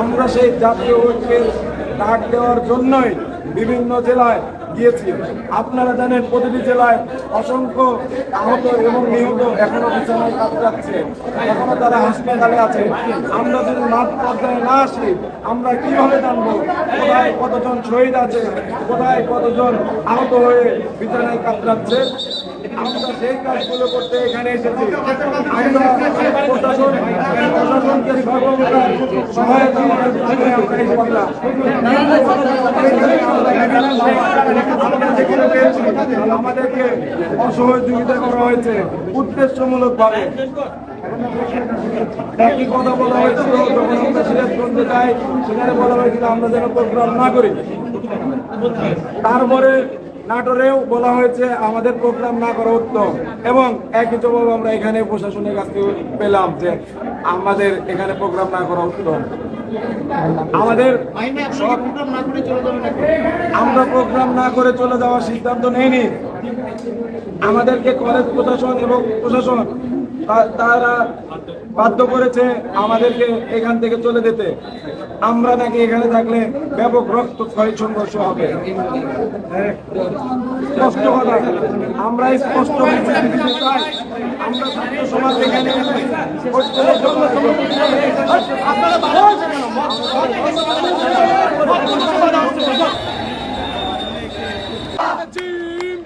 আমরা সেই জাতীয় ঐক্যের ডাক দেওয়ার জন্যই বিভিন্ন জেলায় গিয়েছি। আপনারা জানেন প্রতিটি জেলায় অসংখ্য আহত এবং নিহত এখনও বিছানায় কাজ যাচ্ছে। এখনও তারা হাসপাতালে আছে। আমরা যদি মাঠ পর্যায়ে না আসি, আমরা কীভাবে জানব কোথায় কতজন শহীদ আছে, কোথায় কতজন আহত হয়ে বিছানায় কাতরাচ্ছে আমরা সেই কাজগুলো করতে এখানে এসেছি। আমরা প্রশাসন সহায়তা আমাদেরকে অসহযোগিতা করা হয়েছে উদ্দেশ্যমূলক ভাবে একই কথা বলা হয়েছিল, যখন আমরা সিরাজগঞ্জে যাই সেখানে বলা হয়েছিল আমরা যেন প্রোগ্রাম না করি। তারপরে নাটোরেও বলা হয়েছে আমাদের প্রোগ্রাম না করা উত্তম। এবং একই জবাব আমরা এখানে প্রশাসনের কাছ থেকে পেলাম যে আমাদের এখানে প্রোগ্রাম না করা উত্তম। আমাদের আমরা প্রোগ্রাম না করে চলে যাওয়ার সিদ্ধান্ত নেইনি। আমাদেরকে কলেজ প্রশাসন এবং প্রশাসন তারা বাধ্য করেছে আমাদেরকে এখান থেকে চলে যেতে। আমরা নাকি এখানে থাকলে ব্যাপক রক্ত সংঘর্ষ হবে। স্পষ্ট কথা, আমরা স্পষ্ট সমাজ এখানে জিম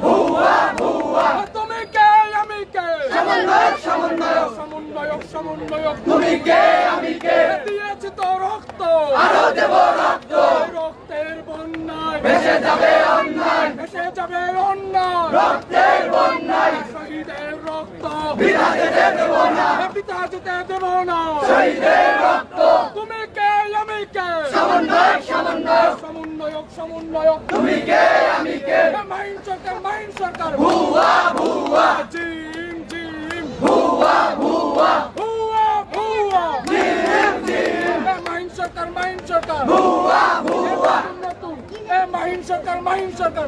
ভুয়া ভুয়া তুমি কে আমি কে সমন্বয়ক সমন্বয়ক সমন্বয়ক সমন্বয়ক তুমি কে আমি কে দিয়েছি তো রক্ত। আরও দেব রক্ত। রক্তের বন্যায় ভেসে যাবে অন্যায়। ভেসে যাবে অন্যায়। রক্তের বন্যায়। শহীদের রক্ত। পিতা যেতে দেব না। পিতা যেতে দেব না। শহীদের রক্ত। তুমি কে আমি কে? সমন্বয়ক সমন্বয়ক। সমন্বয়ক সমন্বয়ক। তুমি কে আমি কে? মাইন সরকার মাইন সরকার। ভুয়া ভুয়া। জিম জিম। ভুয়া ভুয়া ভুয়া জিম জিম মাইন সরকার মাইন সরকার। ভুয়া ভুয়া। নতুন এ মাইন সরকার মাইন সরকার।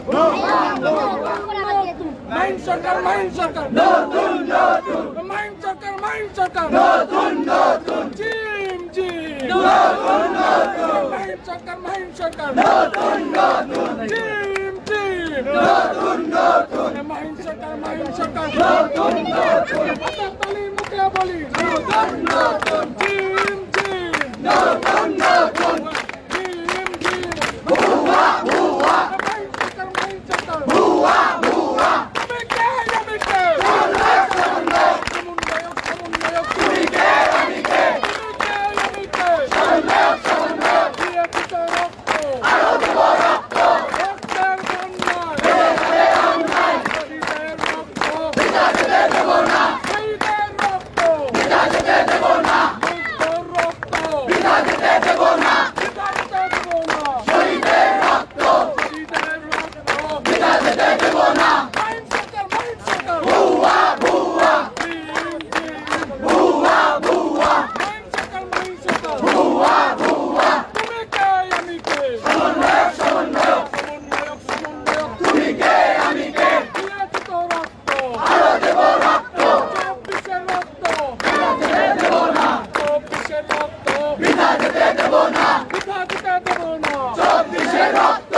মাইন সরকার মাইন সরকার। মাইন সরকার মাইন সরকার। জিম জিম। মাইন সরকার মাইন সরকার। জিম জিম। মাইন সরকার মাইন সরকার। বলি নতুন নতুন জিম জিম নতুন নতুন জিম জিম ভুয়া ভুয়া মাইন সরকার মাইন সরকার ভুয়া ভুয়া আমি কে আমি কে সমন্বয়ক সমন্বয়ক সমন্বয়ক তুমি কে আমি কে তুমি কে আমি কে সমন্বয়ক সমন্বয়ক দিয়েছি তো রক্ত আরও দেব রক্ত রক্তের বন্যায় বেড়ে অন্যায় শহীদের রক্ত পিতা যেতে দেব না শহীদের রক্ত পিতা যেতে দেব না মুক্তর রক্ত পিতা যেতে দেব না পিতা যেতে দেব না শহীদের রক্ত শহীদের রক্ত পিতা যেতে দেব না মাইন সরকার মাইন সরকার ভুয়া ভুয়া ভুয়া ভুয়া মাইন সরকার মাইন সরকার ভুয়া ভুয়া তুমি কে আমি কে সমন্বয়ক সমন্বয়ক সমন্বয়ক সমন্বয়ক তুমি কে আমি কে দিয়েছি তো রক্ত আরও দেব রক্ত চব্বিশের রক্ত পিতা যেতে দেব না পিতা যেতে দেব না। পিতা যেতে দেব না। চব্বিশের রক্ত